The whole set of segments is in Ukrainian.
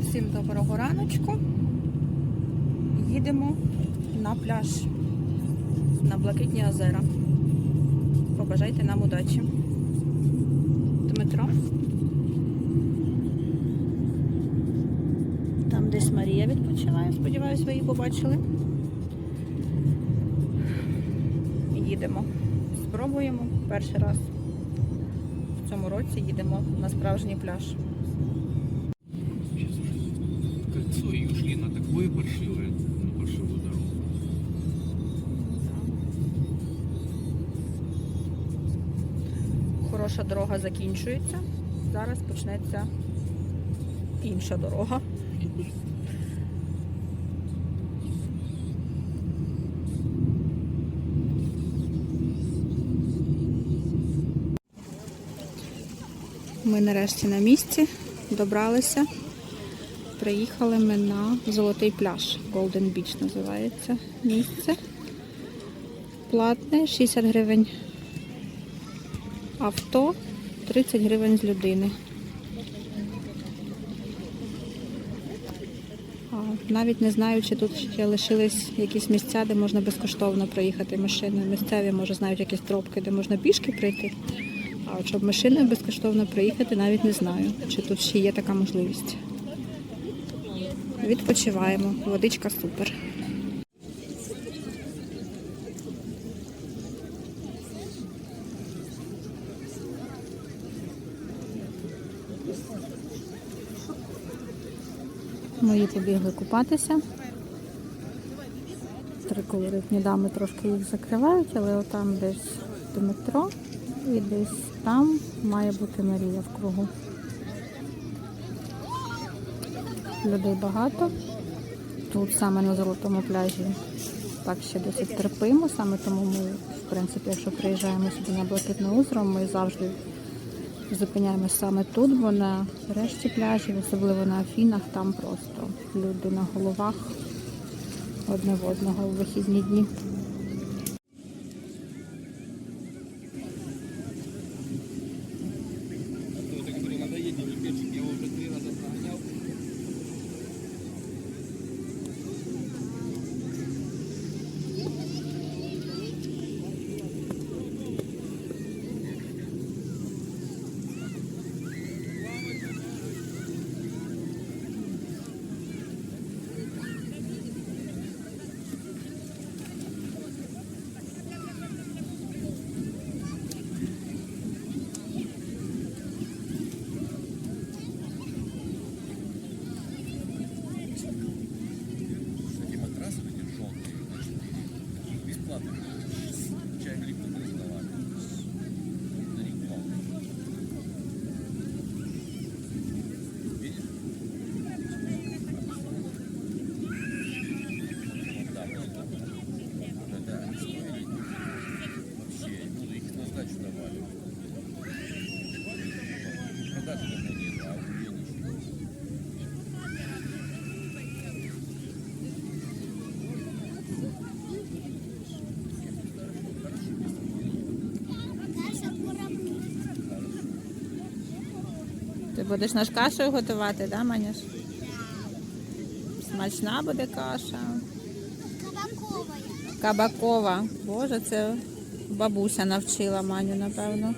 Всім доброго раночку. Їдемо на пляж на Блакитні озера. Побажайте нам удачі. Дмитро. Там десь Марія відпочиває, сподіваюсь, ви її побачили. Їдемо. Спробуємо перший раз. В цьому році їдемо на справжній пляж. Уже и ушли на такое паршивое, на паршивую дорогу. Хороша дорога закінчується. Зараз почнеться інша дорога. Ми нарешті на місці добралися. Приїхали ми на Золотий пляж. Golden Beach називається місце. Платне 60 гривень авто 30 гривень з людини. А, Навіть не знаю, чи тут ще лишились якісь місця, де можна безкоштовно проїхати машиною. Місцеві, може, знають якісь тропки, де можна пішки прийти. А щоб машиною безкоштовно проїхати, навіть не знаю, чи тут ще є така можливість. Відпочиваємо. Водичка супер. Мої побігли купатися. Три колоритні дами трошки їх закривають, але отам десь Дмитро і десь там має бути Марія в кругу. Людей багато. Тут саме на золотому пляжі так ще досить терпимо, саме тому ми, в принципі, якщо приїжджаємо сюди на Блакитне озеро, ми завжди зупиняємось саме тут, бо на решті пляжів, особливо на Афінах, там просто люди на головах одне в одного в вихідні дні. up. Generally будеш наш кашею готувати, да, Маняш? Смачна буде каша. Кабакова. Кабакова. Боже, це бабуся навчила Маню, напевно.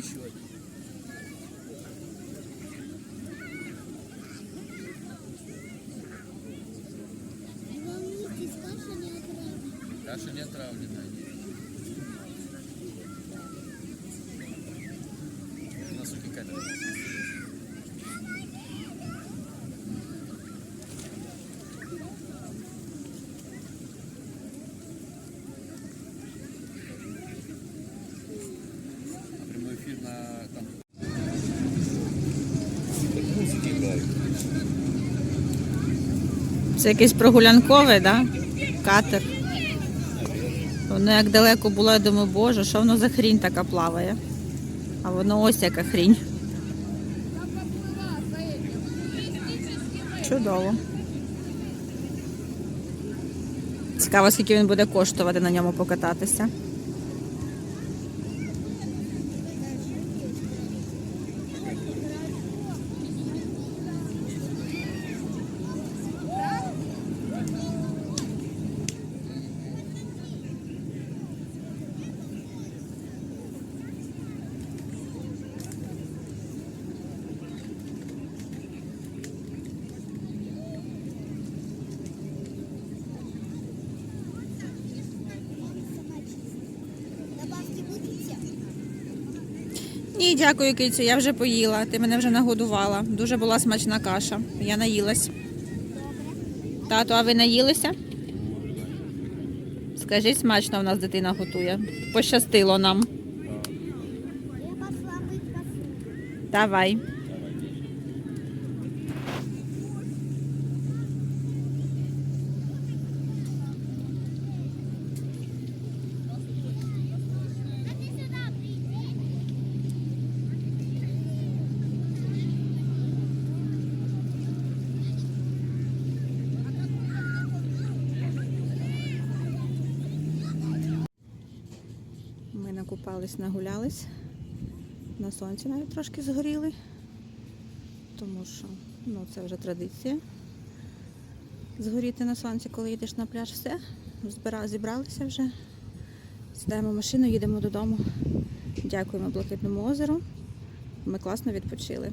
Еще один. Каша не отравлена. Каша не отравленная. Це якийсь прогулянковий, да? Катер. Воно як далеко було, я думаю, боже, що воно за хрінь така плаває? А воно ось яка хрінь. Чудово. Цікаво, скільки він буде коштувати на ньому покататися. Ні, дякую, Кицю, я вже поїла. Ти мене вже нагодувала. Дуже була смачна каша. Я наїлась. Тато, а ви наїлися? Скажіть, смачно в нас дитина готує. Пощастило нам. Давай. Ми накупались, нагулялись. На сонці навіть трошки згоріли. Тому що ну, це вже традиція. Згоріти на сонці, коли їдеш на пляж, все. Зібралися вже. Сідаємо машину, їдемо додому. Дякуємо Блакитному озеру. Ми класно відпочили.